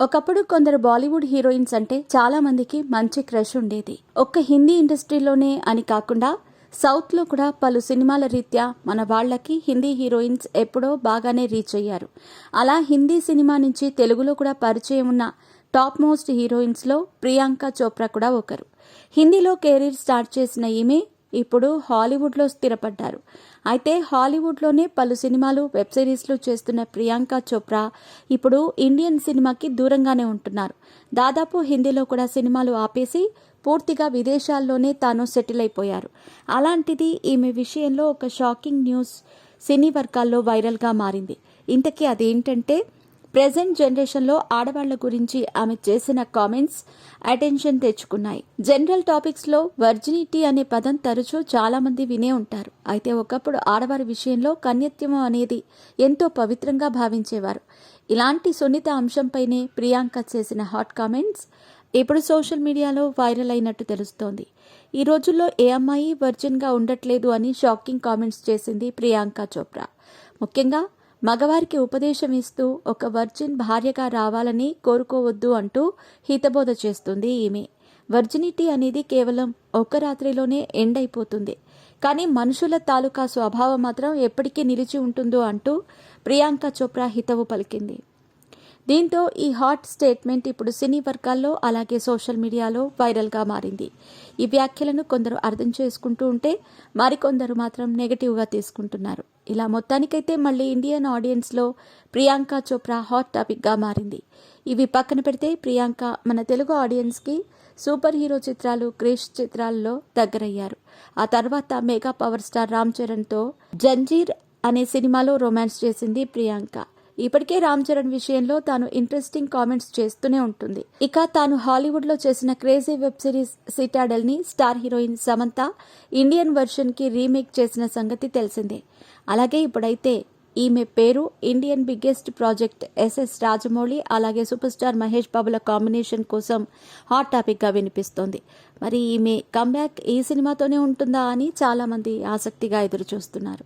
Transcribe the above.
ఒకప్పుడు కొందరు బాలీవుడ్ హీరోయిన్స్ అంటే చాలా మందికి మంచి క్రష్ ఉండేది. ఒక్క హిందీ ఇండస్ట్రీలోనే అని కాకుండా సౌత్లో కూడా పలు సినిమాల రీత్యా మన వాళ్ళకి హిందీ హీరోయిన్స్ ఎప్పుడో బాగానే రీచ్ అయ్యారు. అలా హిందీ సినిమా నుంచి తెలుగులో కూడా పరిచయం ఉన్న టాప్ మోస్ట్ హీరోయిన్స్లో ప్రియాంక చోప్రా కూడా ఒకరు. హిందీలో కెరీర్ స్టార్ట్ చేసిన ఈమె ఇప్పుడు హాలీవుడ్లో స్థిరపడ్డారు. అయితే హాలీవుడ్లోనే పలు సినిమాలు వెబ్ సిరీస్లు చేస్తున్న ప్రియాంక చోప్రా ఇప్పుడు ఇండియన్ సినిమాకి దూరంగానే ఉంటున్నారు. దాదాపు హిందీలో కూడా సినిమాలు ఆపేసి పూర్తిగా విదేశాల్లోనే తాను సెటిల్ అయిపోయారు. అలాంటిది ఈమె విషయంలో ఒక షాకింగ్ న్యూస్ సినీ వర్గాల్లో వైరల్గా మారింది. ఇంతకీ అదేంటంటే ప్రెజెంట్ జనరేషన్లో ఆడవాళ్ళ గురించి ఆమె చేసిన కామెంట్స్ అటెన్షన్ తెచ్చుకున్నాయి. జనరల్ టాపిక్స్లో వర్జినిటీ అనే పదం తరచూ చాలా మంది వినే ఉంటారు. అయితే ఒకప్పుడు ఆడవారి విషయంలో కన్యత్వం అనేది ఎంతో పవిత్రంగా భావించేవారు. ఇలాంటి సున్నిత అంశంపైనే ప్రియాంక చేసిన హాట్ కామెంట్స్ ఇప్పుడు సోషల్ మీడియాలో వైరల్ అయినట్టు తెలుస్తోంది. ఈ రోజుల్లో ఏ అమ్మాయి వర్జిన్గా ఉండట్లేదు అని షాకింగ్ కామెంట్స్ చేసింది ప్రియాంక చోప్రా. ముఖ్యంగా మగవారికి ఉపదేశం ఇస్తూ ఒక వర్జిన్ భార్యగా రావాలని కోరుకోవద్దు అంటూ హితబోధ చేస్తుంది ఈమె. వర్జినిటీ అనేది కేవలం ఒక రాత్రిలోనే ఎండ్ అయిపోతుంది. కానీ మనుషుల తాలూకా స్వభావం మాత్రం ఎప్పటికీ నిలిచి ఉంటుందో అంటూ ప్రియాంక చోప్రా హితవు పలికింది. దీంతో ఈ హాట్ స్టేట్మెంట్ ఇప్పుడు సినీ వర్గాల్లో అలాగే సోషల్ మీడియాలో వైరల్గా మారింది. ఈ వ్యాఖ్యలను కొందరు అర్థం చేసుకుంటూ ఉంటే మరికొందరు మాత్రం నెగటివ్గా తీసుకుంటున్నారు. ఇలా మొత్తానికైతే మళ్ళీ ఇండియన్ ఆడియన్స్లో ప్రియాంక చోప్రా హాట్ టాపిక్గా మారింది. ఇవి పక్కన పెడితే ప్రియాంక మన తెలుగు ఆడియన్స్కి సూపర్ హీరో చిత్రాలు క్రిష్ చిత్రాల్లో దగ్గరయ్యారు. ఆ తర్వాత మెగా పవర్ స్టార్ రామ్ చరణ్తో జంజీర్ అనే సినిమాలో రొమాన్స్ చేసింది ప్రియాంక. ఇప్పటికే రామ్ చరణ్ విషయంలో తాను ఇంట్రెస్టింగ్ కామెంట్స్ చేస్తూనే ఉంటుంది. ఇక తాను హాలీవుడ్లో చేసిన క్రేజీ వెబ్ సిరీస్ సిటాడెల్ని స్టార్ హీరోయిన్ సమంత ఇండియన్ వర్షన్కి రీమేక్ చేసిన సంగతి తెలిసిందే. అలాగే ఇప్పుడైతే ఈమె పేరు Indian biggest project SS Rajamouli అలాగే సూపర్ స్టార్ మహేష్ బాబుల కాంబినేషన్ కోసం హాట్ టాపిక్గా వినిపిస్తోంది. మరి ఈమె కమ్బ్యాక్ ఈ సినిమాతోనే ఉంటుందా అని చాలామంది ఆసక్తిగా ఎదురు చూస్తున్నారు